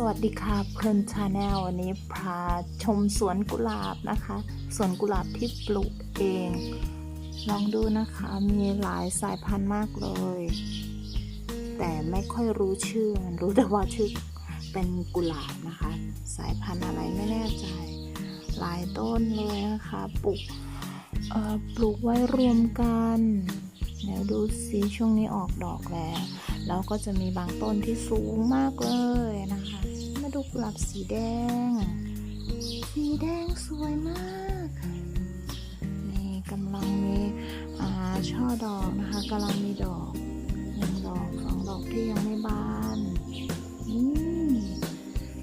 สวัสดีค่ะเพลินชาแนลวันนี้พาชมสวนกุหลาบนะคะ สวนกุหลาบที่ปลูกเอง ลองดูนะคะ มีหลายสายพันธุ์มากเลย แต่ไม่ค่อยรู้ชื่อรู้แต่ว่าชื่อเป็นกุหลาบนะคะ สายพันธุ์อะไรไม่แน่ใจ หลายต้นเลยนะคะ ปลูกปลูกไว้รวมกัน เดี๋ยวดูสิช่วงนี้ออกดอกแล้ว แล้วก็จะมีบางต้นที่สูงมากเลยนะคะ มาดูกุหลาบสีแดง สีแดงสวยมากนี่กำลังมีอ่าช่อดอกนะคะกำลังมีดอกหนึ่งดอกสองดอกที่ยังไม่บานนี่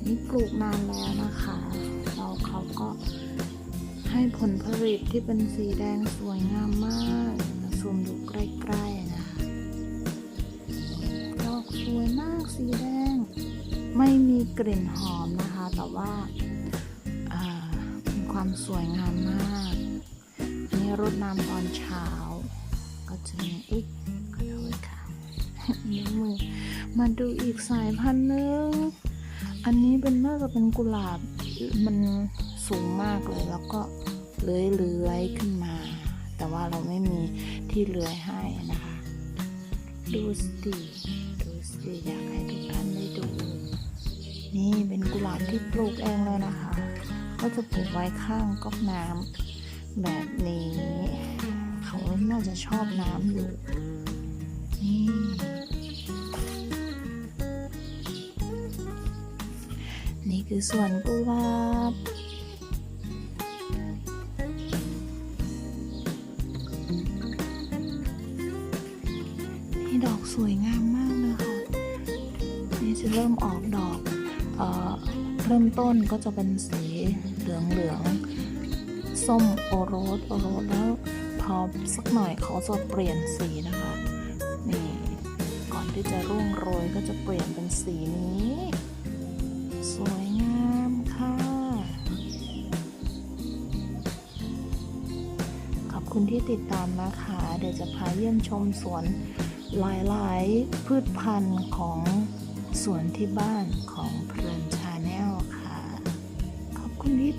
นี่ปลูกนานแล้วนะคะเราเขาก็ให้ผลผลิตที่เป็นสีแดงสวยงามมาก ซูมดูใกล้ๆนะคะดอกสวยมากสีแดง ไม่มีกลิ่นหอมนะคะ แต่ว่ามีความสวยงามมากนี่รดน้ำตอนเช้า ก็จะมีอุ๊ยขอโทษค่ะนิ้วมือมาดูอีกสายพันธุ์นึงอันนี้เป็นน่าจะเป็นกุหลาบมันสูงมากเลยแล้วก็เลื้อยเลยๆขึ้นมา ที่เลื้อยให้นะคะ ดูสิดูสิอยากให้ทุกท่านได้ดู นี่เป็นกุหลาบที่ปลูกเองเลยนะคะ ก็จะปลูกไว้ข้างก๊อกน้ำแบบนี้ เขาน่าจะชอบน้ำอยู่ นี่นี่คือสวนกุหลาบ สวยงามมากเลยค่ะนี่จะเริ่มออกดอกเออเริ่มต้นก็จะเป็นสีเหลืองเหลืองส้มโอโรสโอโรสแล้วพอสักหน่อยเขาจะเปลี่ยนสีนะคะ นี่ก่อนที่จะร่วงโรยก็จะเปลี่ยนเป็นสีนี้ สวยงามค่ะ ขอบคุณที่ติดตามนะคะ เดี๋ยวจะพาเยี่ยมชมสวน หลายๆ พืชพันธุ์ของสวนที่บ้านของเพลินชาแนลค่ะ ขอบคุณที่